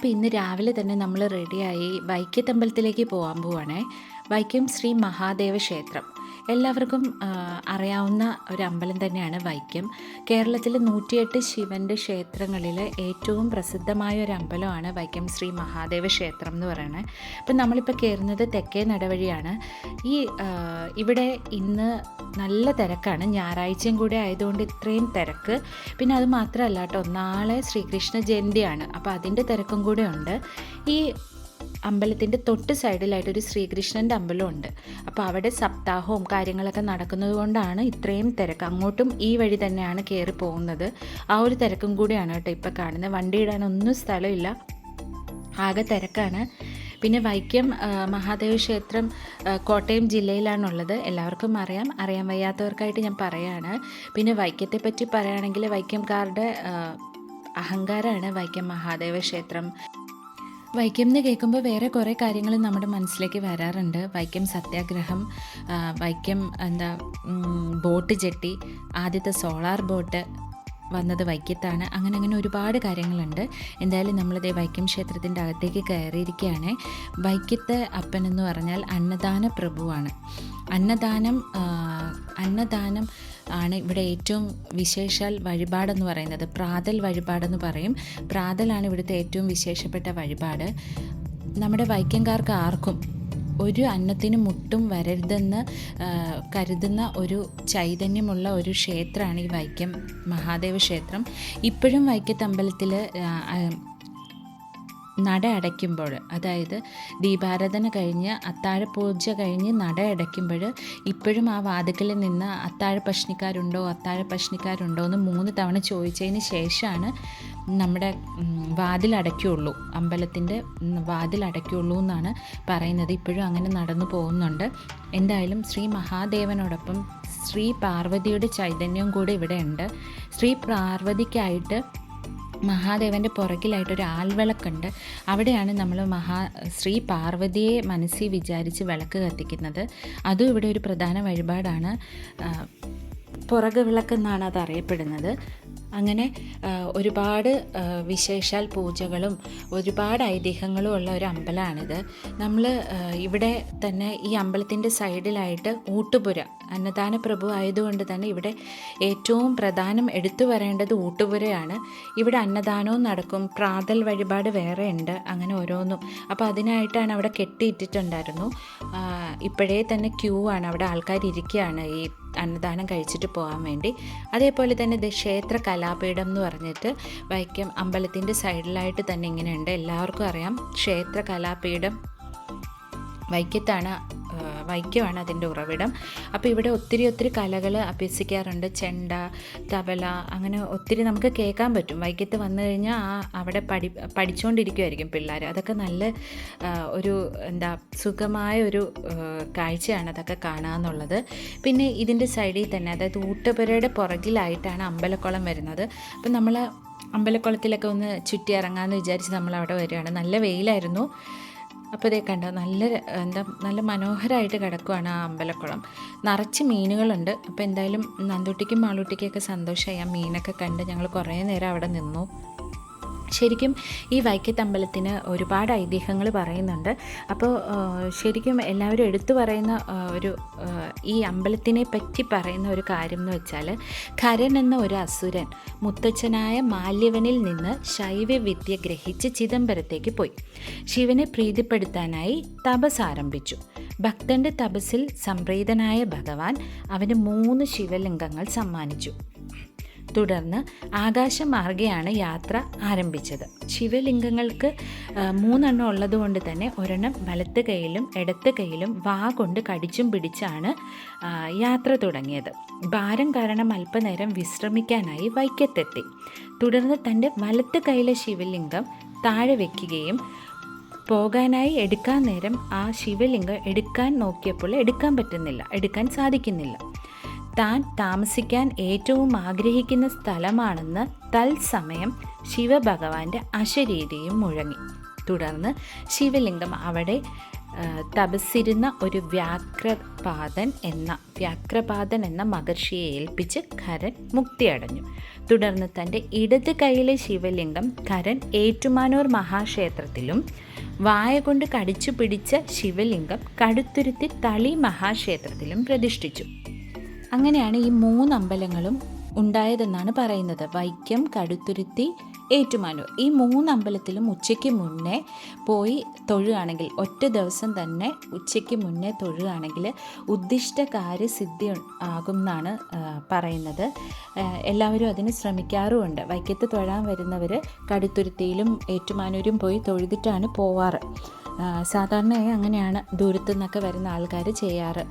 അപ്പോൾ ഇന്ന് രാവിലെ തന്നെ നമ്മൾ റെഡിയായി വൈക്കത്തമ്പലത്തിലേക്ക് പോകാൻ പോവാണേ. വൈക്കം ശ്രീ മഹാദേവ ക്ഷേത്രം. എല്ലാവർക്കും അറിയാവുന്ന ഒരു അമ്പലം തന്നെയാണ് വൈക്കം. കേരളത്തിലെ നൂറ്റിയെട്ട് ശിവന്റെ ക്ഷേത്രങ്ങളിൽ ഏറ്റവും പ്രസിദ്ധമായ ഒരു അമ്പലമാണ് വൈക്കം ശ്രീ മഹാദേവ ക്ഷേത്രം എന്ന് പറയുന്നത്. ഇപ്പം നമ്മളിപ്പോൾ കയറുന്നത് തെക്കേ നടവഴിയാണ്. ഈ ഇവിടെ ഇന്ന് നല്ല തിരക്കാണ്. ഞായറാഴ്ചയും കൂടെ ആയതുകൊണ്ട് ഇത്രയും തിരക്ക്. പിന്നെ അത് മാത്രമല്ല കേട്ടോ നാളെ ശ്രീകൃഷ്ണ ജയന്തിയാണ്. അപ്പോൾ അതിന്റെ തിരക്കും കൂടെ ഉണ്ട്. ഈ അമ്പലത്തിന്റെ തൊട്ട് സൈഡിലായിട്ട് ഒരു ശ്രീകൃഷ്ണന്റെ അമ്പലമുണ്ട്. അപ്പോൾ അവിടെ സപ്താഹവും കാര്യങ്ങളൊക്കെ നടക്കുന്നത് കൊണ്ടാണ് ഇത്രയും തിരക്ക്. അങ്ങോട്ടും ഈ വഴി തന്നെയാണ് കയറി പോകുന്നത്. ആ ഒരു തിരക്കും കൂടിയാണ് കേട്ടോ ഇപ്പോൾ കാണുന്നത്. വണ്ടി ഇടാനൊന്നും സ്ഥലമില്ല. ആകെ തിരക്കാണ്. പിന്നെ വൈക്കം മഹാദേവ ക്ഷേത്രം കോട്ടയം ജില്ലയിലാണുള്ളത്. എല്ലാവർക്കും അറിയാം. അറിയാൻ വയ്യാത്തവർക്കായിട്ട് ഞാൻ പറയാണ്. പിന്നെ വൈക്കത്തെ പറ്റി പറയുകയാണെങ്കിൽ വൈക്കംകാരുടെ കാരുടെ അഹങ്കാരമാണ് വൈക്കം മഹാദേവ ക്ഷേത്രം. വൈക്കം എന്ന് കേൾക്കുമ്പോൾ വേറെ കുറേ കാര്യങ്ങൾ നമ്മുടെ മനസ്സിലേക്ക് വരാറുണ്ട്. വൈക്കം സത്യാഗ്രഹം വൈക്കം എന്താ ബോട്ട് ജെട്ടി ആദ്യത്തെ സോളാർ ബോട്ട് വന്നത് വൈക്കത്താണ്. അങ്ങനെ അങ്ങനെ ഒരുപാട് കാര്യങ്ങളുണ്ട്. എന്തായാലും നമ്മളിതേ വൈക്കം ക്ഷേത്രത്തിന്റെ അകത്തേക്ക് കയറിയിരിക്കുകയാണ്. വൈക്കത്തെ അപ്പൻ എന്ന് പറഞ്ഞാൽ അന്നദാന പ്രഭുവാണ്. അന്നദാനം അന്നദാനം ആണ് ഇവിടെ ഏറ്റവും വിശേഷാൽ വഴിപാടെന്ന് പറയുന്നത്. പ്രാതൽ വഴിപാടെന്ന് പറയും. പ്രാതലാണ് ഇവിടുത്തെ ഏറ്റവും വിശേഷപ്പെട്ട വഴിപാട്. നമ്മുടെ വൈക്കംകാർക്ക് ആർക്കും ഒരു അന്നത്തിന് മുട്ടും വരരുതെന്ന് കരുതുന്ന ഒരു ചൈതന്യമുള്ള ഒരു ക്ഷേത്രമാണ് ഈ വൈക്കം മഹാദേവ ക്ഷേത്രം. ഇപ്പോഴും വൈക്കത്തമ്പലത്തിൽ നട അടയ്ക്കുമ്പോൾ അതായത് ദീപാരാധന കഴിഞ്ഞ് അത്താഴപൂജ കഴിഞ്ഞ് നട അടയ്ക്കുമ്പോൾ ഇപ്പോഴും ആ വാതിക്കലിൽ നിന്ന് അത്താഴ ഭക്ഷണിക്കാരുണ്ടോ അത്താഴ ഭക്ഷണിക്കാരുണ്ടോ എന്ന് മൂന്ന് തവണ ചോദിച്ചതിന് ശേഷമാണ് നമ്മുടെ വാതിൽ വാതിലടയ്ക്കുള്ളൂ അമ്പലത്തിന്റെ വാതിൽ വാതിലടയ്ക്കുള്ളൂ എന്നാണ് പറയുന്നത്. ഇപ്പോഴും അങ്ങനെ നടന്നു പോകുന്നുണ്ട്. എന്തായാലും ശ്രീ മഹാദേവനോടൊപ്പം ശ്രീ പാർവതിയുടെ ചൈതന്യം കൂടെ ഇവിടെ ഉണ്ട്. ശ്രീ പാർവതിക്കായിട്ട് മഹാദേവന്റെ പുറകിലായിട്ടൊരു ആൽവിളക്കുണ്ട്. അവിടെയാണ് നമ്മൾ മഹാ ശ്രീ പാർവതിയെ മനസ്സിൽ വിചാരിച്ച് വിളക്ക് കത്തിക്കുന്നത്. അതും ഇവിടെ ഒരു പ്രധാന വഴിപാടാണ്. പുറക് വിളക്കെന്നാണ് അത് അറിയപ്പെടുന്നത് അങ്ങനെ ഒരുപാട് വിശേഷാൽ പൂജകളും ഒരുപാട് ഐതിഹ്യങ്ങളും ഉള്ള ഒരു അമ്പലമാണിത് നമ്മൾ ഇവിടെ തന്നെ ഈ അമ്പലത്തിന്റെ സൈഡിലായിട്ട് ഊട്ടുപുര അന്നദാന പ്രഭു ആയതുകൊണ്ട് തന്നെ ഇവിടെ ഏറ്റവും പ്രധാനം എടുത്തു വരേണ്ടത് ഊട്ടുപുരയാണ്. ഇവിടെ അന്നദാനവും നടക്കും പ്രാതൽ വഴിപാട് വേറെ ഉണ്ട് അങ്ങനെ ഓരോന്നും. അപ്പോൾ അതിനായിട്ടാണ് അവിടെ കെട്ടിയിട്ടിട്ടുണ്ടായിരുന്നു. ഇപ്പോഴേ തന്നെ ക്യൂ ആണ് അവിടെ ആൾക്കാർ ഇരിക്കുകയാണ് ഈ അന്നദാനം കഴിച്ചിട്ട് പോകാൻ വേണ്ടി. അതേപോലെ തന്നെ ക്ഷേത്ര കലാപീഠം എന്ന് പറഞ്ഞിട്ട് വൈക്കം അമ്പലത്തിന്റെ സൈഡിലായിട്ട് തന്നെ ഇങ്ങനെയുണ്ട്. എല്ലാവർക്കും അറിയാം. ക്ഷേത്ര കലാപീഠം വൈക്കത്താണ് വൈക്കമാണ് അതിന്റെ ഉറവിടം. അപ്പോൾ ഇവിടെ ഒത്തിരി ഒത്തിരി കലകൾ അഭ്യസിക്കാറുണ്ട്. ചെണ്ട തബല അങ്ങനെ ഒത്തിരി നമുക്ക് കേൾക്കാൻ പറ്റും. വൈക്കത്ത് വന്നു കഴിഞ്ഞാൽ ആ അവിടെ പഠി പഠിച്ചുകൊണ്ടിരിക്കുമായിരിക്കും പിള്ളേർ. അതൊക്കെ നല്ല ഒരു എന്താ സുഖമായ ഒരു കാഴ്ചയാണ് അതൊക്കെ കാണാമെന്നുള്ളത് പിന്നെ ഇതിന്റെ സൈഡിൽ തന്നെ അതായത് ഊട്ടുപുരയുടെ പുറകിലായിട്ടാണ് അമ്പലക്കുളം വരുന്നത്. അപ്പം നമ്മൾ അമ്പലക്കുളത്തിലൊക്കെ ഒന്ന് ചുറ്റി ഇറങ്ങാമെന്ന് വിചാരിച്ച് നമ്മൾ അവിടെ വരികയാണ്. നല്ല വെയിലായിരുന്നു. അപ്പോൾ ഇതേ കണ്ടോ നല്ല എന്താ നല്ല മനോഹരമായിട്ട് കിടക്കുവാണ് ആ അമ്പലക്കുളം. നിറച്ച് മീനുകളുണ്ട്. അപ്പോൾ എന്തായാലും നന്തുട്ടിക്കും മാളൂട്ടിക്കൊക്കെ സന്തോഷമായി. ആ മീനൊക്കെ കണ്ട് ഞങ്ങൾ കുറേ നേരം അവിടെ നിന്നു. ശരിക്കും ഈ വൈക്കത്തമ്പലത്തിന് ഒരുപാട് ഐതിഹ്യങ്ങൾ പറയുന്നുണ്ട്. അപ്പോൾ ശരിക്കും എല്ലാവരും എടുത്തു പറയുന്ന ഒരു ഈ അമ്പലത്തിനെ പറ്റി പറയുന്ന ഒരു കാര്യം എന്ന് വെച്ചാൽ കരൻ എന്ന ഒരു അസുരൻ മുത്തച്ഛനായ മാല്യവനിൽ നിന്ന് ശൈവവിദ്യ ഗ്രഹിച്ച് ചിദംബരത്തേക്ക് പോയി. ശിവനെ പ്രീതിപ്പെടുത്താനായി തപസ് ആരംഭിച്ചു. ഭക്തന്റെ തപസ്സിൽ സംപ്രീതനായ ഭഗവാൻ അവന് മൂന്ന് ശിവലിംഗങ്ങൾ സമ്മാനിച്ചു. തുടർന്ന് ആകാശമാർഗയാണ് യാത്ര ആരംഭിച്ചത്. ശിവലിംഗങ്ങൾക്ക് മൂന്നെണ്ണം ഉള്ളതുകൊണ്ട് തന്നെ ഒരെണ്ണം വലത്ത് കൈയിലും ഇടത്ത് കൈയിലും വാ കൊണ്ട് കടിച്ചും പിടിച്ചാണ് യാത്ര തുടങ്ങിയത്. ഭാരം കാരണം അല്പനേരം വിശ്രമിക്കാനായി വൈക്കത്തെത്തി. തുടർന്ന് തന്റെ വലത്ത് കൈയിലെ ശിവലിംഗം താഴെ വയ്ക്കുകയും പോകാനായി എടുക്കാൻ നേരം ആ ശിവലിംഗം എടുക്കാൻ നോക്കിയപ്പോൾ എടുക്കാൻ പറ്റുന്നില്ല എടുക്കാൻ സാധിക്കുന്നില്ല. താൻ താമസിക്കാൻ ഏറ്റവും ആഗ്രഹിക്കുന്ന സ്ഥലമാണെന്ന് തത്സമയം ശിവഭഗവാന്റെ അശരീരിയും മുഴങ്ങി. തുടർന്ന് ശിവലിംഗം അവിടെ തപസ്സിരുന്ന ഒരു വ്യാക്രപാദൻ എന്ന വ്യാക്രപാദൻ എന്ന മഹർഷിയെ ഏൽപ്പിച്ച് ഖരൻ മുക്തിയടഞ്ഞു. തുടർന്ന് തന്റെ ഇടത് കൈയിലെ ശിവലിംഗം ഖരൻ ഏറ്റുമാനൂർ മഹാക്ഷേത്രത്തിലും വായ കൊണ്ട് കടിച്ചു പിടിച്ച ശിവലിംഗം കടുത്തുരുത്തി തളി മഹാക്ഷേത്രത്തിലും പ്രതിഷ്ഠിച്ചു. അങ്ങനെയാണ് ഈ മൂന്ന് അമ്പലങ്ങളും ഉണ്ടായതെന്നാണ് പറയുന്നത്. വൈക്കം കടുത്തുരുത്തി ഏറ്റുമാനൂർ. ഈ മൂന്ന് അമ്പലത്തിലും ഉച്ചയ്ക്ക് മുന്നേ പോയി തൊഴുകയാണെങ്കിൽ ഒറ്റ ദിവസം തന്നെ ഉച്ചയ്ക്ക് മുന്നേ തൊഴുകയാണെങ്കിൽ ഉദ്ദിഷ്ട കാര്യസിദ്ധി ആകും എന്നാണ് പറയുന്നത്. എല്ലാവരും അതിന് ശ്രമിക്കാറുമുണ്ട്. വൈക്കത്ത് തൊഴാൻ വരുന്നവർ കടുത്തുരുത്തിയിലും ഏറ്റുമാനൂരും പോയി തൊഴുതിട്ടാണ് പോവാറ്. സാധാരണയായി അങ്ങനെയാണ് ദൂരത്തു നിന്നൊക്കെ വരുന്ന ആൾക്കാർ ചെയ്യാറ്.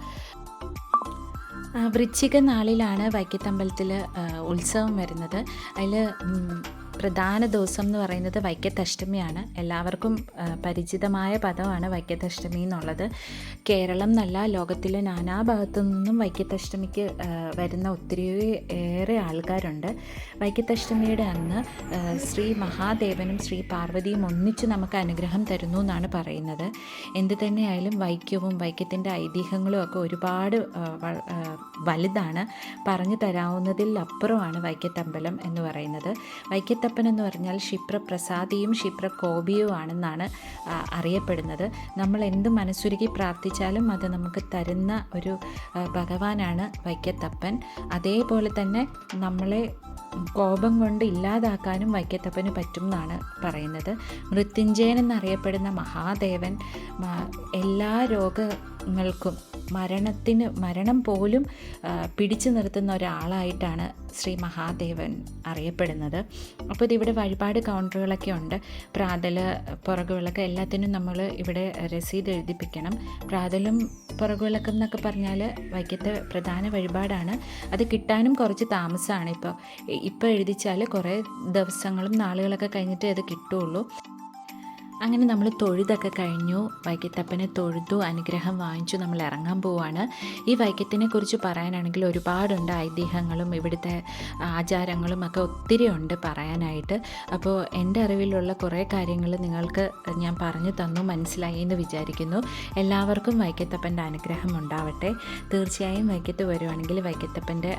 വൃശ്ചിക നാളിലാണ് വൈക്കത്തമ്പലത്തിൽ ഉത്സവം വരുന്നത്. അതിൽ പ്രധാന ദിവസം എന്ന് പറയുന്നത് വൈക്കത്തഷ്ടമിയാണ്. എല്ലാവർക്കും പരിചിതമായ പദമാണ് വൈക്കത്തഷ്ടമി എന്നുള്ളത്. കേരളം എന്നല്ല ലോകത്തിലെ നാനാഭാഗത്തു നിന്നും വൈക്കത്തഷ്ടമിക്ക് വരുന്ന ഒത്തിരി ഏറെ ആൾക്കാരുണ്ട്. വൈക്കത്തഷ്ടമിയുടെ അന്ന് ശ്രീ മഹാദേവനും ശ്രീ പാർവതിയും ഒന്നിച്ച് നമുക്ക് അനുഗ്രഹം തരുന്നു എന്നാണ് പറയുന്നത്. എന്ത് തന്നെയായാലും വൈക്കവും വൈക്കത്തിന്റെ ഐതിഹ്യങ്ങളും ഒക്കെ ഒരുപാട് വലുതാണ്. പറഞ്ഞു തരാവുന്നതിൽ അപ്പുറമാണ് വൈക്കത്തമ്പലം എന്ന് പറയുന്നത്. വൈക്കത്തപ്പൻ എന്ന് പറഞ്ഞാൽ ക്ഷിപ്രപ്രസാദിയും ക്ഷിപ്രകോപിയും ആണെന്നാണ് ആ, അറിയപ്പെടുന്നത്. നമ്മൾ എന്ത് മനസ്സുരുകി പ്രാർത്ഥിച്ചാലും അത് നമുക്ക് തരുന്ന ഒരു ഭഗവാനാണ് വൈക്കത്തപ്പൻ. അതേപോലെ തന്നെ നമ്മളെ കോപം കൊണ്ട് ഇല്ലാതാക്കാനും വൈക്കത്തപ്പന് പറ്റും എന്നാണ് പറയുന്നത്. മൃത്യുഞ്ജയൻ എന്നറിയപ്പെടുന്ന മഹാദേവൻ എല്ലാ എല്ലാ രോഗങ്ങൾക്കും മരണത്തിന് മരണം പോലും പിടിച്ചു നിർത്തുന്ന ഒരാളായിട്ടാണ് ശ്രീ മഹാദേവൻ അറിയപ്പെടുന്നത്. അപ്പോൾ ഇതിവിടെ വഴിപാട് കൗണ്ടറുകളൊക്കെ ഉണ്ട്. പ്രാതൽ പുറകുവിളക്ക് എല്ലാത്തിനും നമ്മൾ ഇവിടെ രസീത് എഴുതിപ്പിക്കണം. പ്രാതലും പുറകുവിളക്കം എന്നൊക്കെ പറഞ്ഞാൽ വൈക്കത്തെ പ്രധാന വഴിപാടാണ്. അത് കിട്ടാനും കുറച്ച് താമസമാണ് ഇപ്പോൾ. ഇപ്പോൾ എഴുതിച്ചാൽ കുറേ ദിവസങ്ങളും നാളുകളൊക്കെ കഴിഞ്ഞിട്ടേ അത് കിട്ടുള്ളൂ അങ്ങനെ നമ്മൾ തൊഴുതൊക്കെ കഴിഞ്ഞു. വൈക്കത്തപ്പനെ തൊഴുതു അനുഗ്രഹം വാങ്ങിച്ചു നമ്മൾ ഇറങ്ങാൻ പോവാണ്. ഈ വൈക്കത്തിനെ കുറിച്ച് പറയാനാണെങ്കിൽ ഒരുപാടുണ്ട് ഐതിഹ്യങ്ങളും ഇവിടുത്തെ ആചാരങ്ങളും ഒക്കെ ഒത്തിരി ഉണ്ട് പറയാനായിട്ട്. അപ്പോൾ എന്റെ അറിവിലുള്ള കുറേ കാര്യങ്ങൾ നിങ്ങൾക്ക് ഞാൻ പറഞ്ഞു തന്നു മനസ്സിലായി എന്ന് വിചാരിക്കുന്നു. എല്ലാവർക്കും വൈക്കത്തപ്പന്റെ അനുഗ്രഹം ഉണ്ടാവട്ടെ. തീർച്ചയായും വൈക്കത്ത് വരുവാണെങ്കിൽ വൈക്കത്തപ്പന്റെ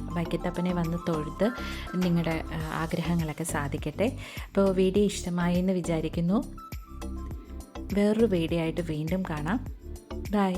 വൈക്കത്തപ്പനെ വന്ന് തൊഴുത്ത് നിങ്ങളുടെ ആഗ്രഹങ്ങളൊക്കെ സാധിക്കട്ടെ. അപ്പോൾ വീഡിയോ ഇഷ്ടമായി എന്ന് വിചാരിക്കുന്നു. വേറൊരു വീഡിയോ ആയിട്ട് വീണ്ടും കാണാം. ബൈ